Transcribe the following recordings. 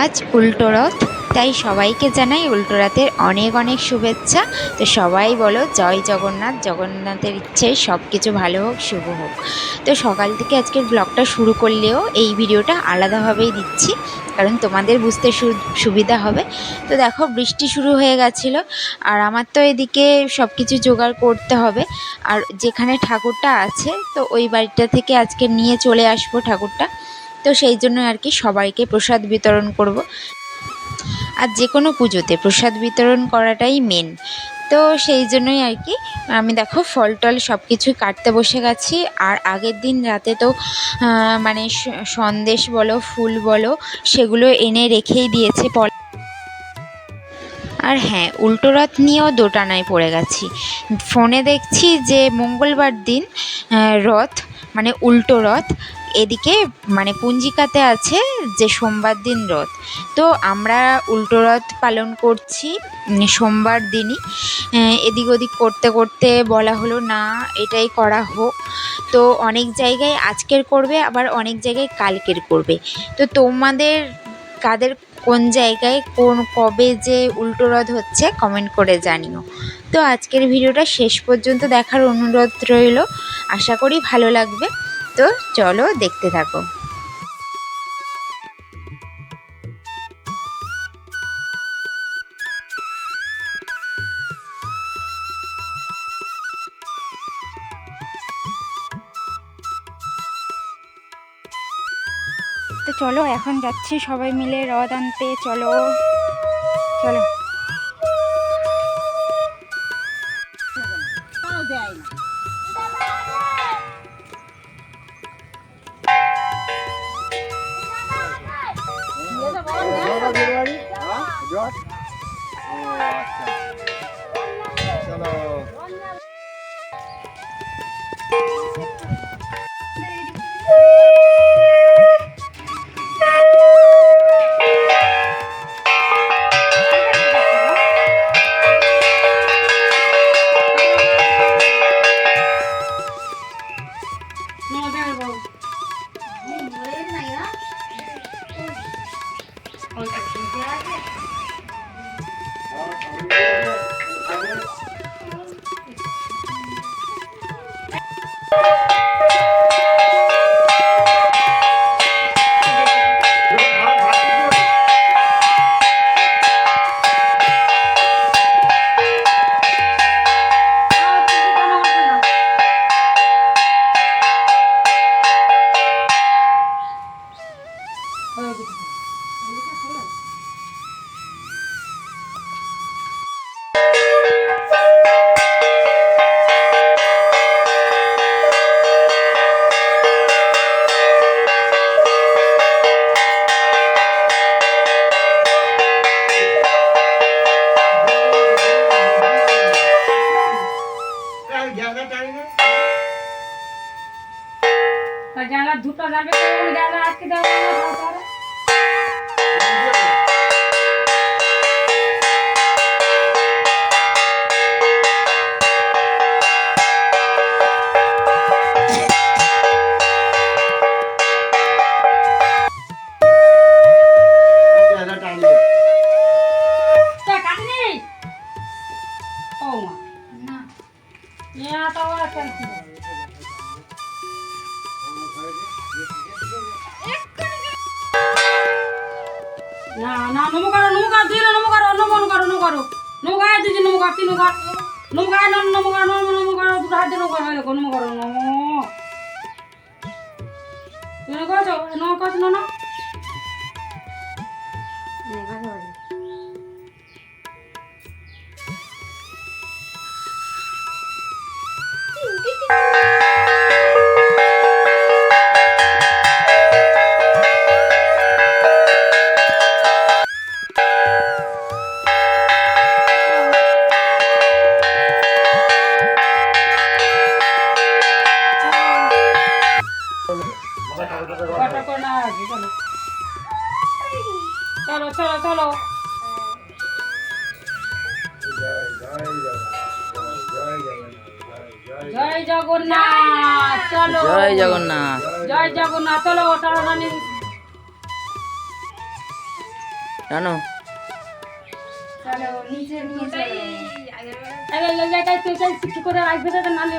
আজ উল্টো রথ। তাই সবাইকে জানাই উল্টো রথের অনেক অনেক শুভেচ্ছা। তো সবাই বলো, জয় জগন্নাথ। জগন্নাথের ইচ্ছে সব কিছু ভালো হোক, শুভ হোক। তো সকাল থেকে আজকের ব্লগটা শুরু করলেও এই ভিডিওটা আলাদাভাবেই দিচ্ছি, কারণ তোমাদের বুঝতে সুবিধা হবে। তো দেখো, বৃষ্টি শুরু হয়ে গেছিল, আর আমার তো এদিকে সব কিছু জোগাড় করতে হবে। আর যেখানে ঠাকুরটা আছে, তো ওই বাড়িটা থেকে আজকে নিয়ে চলে আসব ঠাকুরটা। তো সেই জন্য আর কি সবাইকে প্রসাদ বিতরণ করব। আর যে কোনো পুজোতে প্রসাদ বিতরণ করাটাই মেন তো সেই জন্যই আর কি আমি দেখো ফল টল সব কিছুই কাটতে বসে গেছি। আর আগের দিন রাতে তো মানে সন্দেশ বলো, ফুল বলো, সেগুলো এনে রেখেই দিয়েছে আর হ্যাঁ উল্টো রথ নিয়েও দোটানায় পড়ে গেছি। ফোনে দেখছি যে মঙ্গলবার দিন রথ মানে উল্টো রথ এদিকে মানে পুঞ্জিকাতে আছে যে সোমবার দিন রথ। তো আমরা উল্টো রথ পালন করছি উম, সোমবার দিনই। এদিক ওদিক করতে করতে বলা হলো না এটাই করা হোক। তো অনেক জায়গায় আজকের করবে আবার অনেক জায়গায় কালকের করবে। তো তোমাদের কাদের কোন জায়গায় কোন কবে যে উল্টো রথ হচ্ছে কমেন্ট করে জানিও। তো আজকের ভিডিওটা শেষ পর্যন্ত দেখার অনুরোধ রইল। আশা করি ভালো লাগবে। তো চলো দেখতে থাকো। তো চলো এখন যাচ্ছি সবাই মিলে রদ আনতে চলো। চলো। জট ও আচ্ছা চলো No, very well. Música দুটো যাবে আজকে দেওয়া না না নমকার নমকার দিন নমকার নমন করো নমকার নমকার দিদি নমকার তিন নমকার নমকার নম নমকার নম নমকার দুটো হাতে নমকার হয় দেখো নমকার নম। তুমি করছ নম করছ না চলো চলো চলো চলো। জয় জগন্নাথ চলো। জয় জগন্নাথ। জয় জগন্নাথ চলো টানাটানি টানো আরে লে লে কাই তুই কাই ঠিক করে রাখবে তো না লে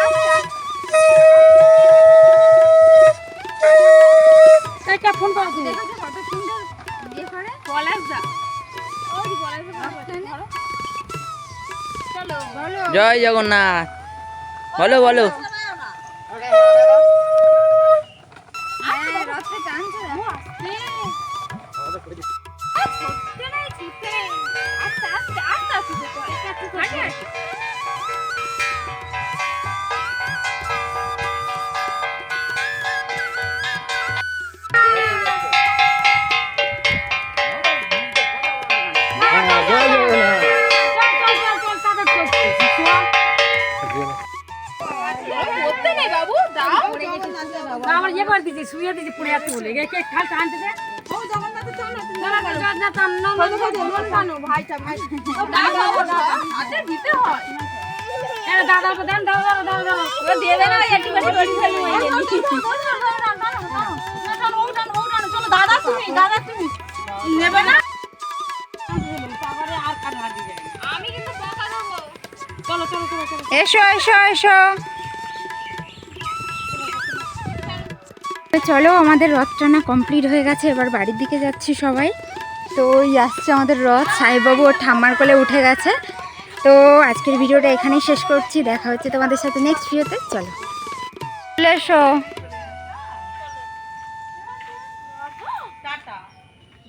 জয় জগন্নাথ। বলো বলো। হ্যাঁ আস্তে আস্তে, আমার ইয়ে করে দিয়েছি শুয়ে দিয়েছি পুড়ে যাচ্ছে বলে কে খাল টানতে দে হয় দাদা দেন দাদা দাদা হয়ে দাদা তুমি দাদা তুমি নেবে না তারপরে আর কাট চলো, আমাদের রথ টানা কমপ্লিট হয়ে গেছে। এবার বাড়ির দিকে যাচ্ছি সবাই। তো ওই আসছে আমাদের রথ। সাইবাবু ওর ঠাম্মার কোলে উঠে গেছে। তো আজকের ভিডিওটা এখানেই শেষ করছি। দেখা হচ্ছে তোমাদের সাথে নেক্সট ভিডিওতে চলো। চলে এসো।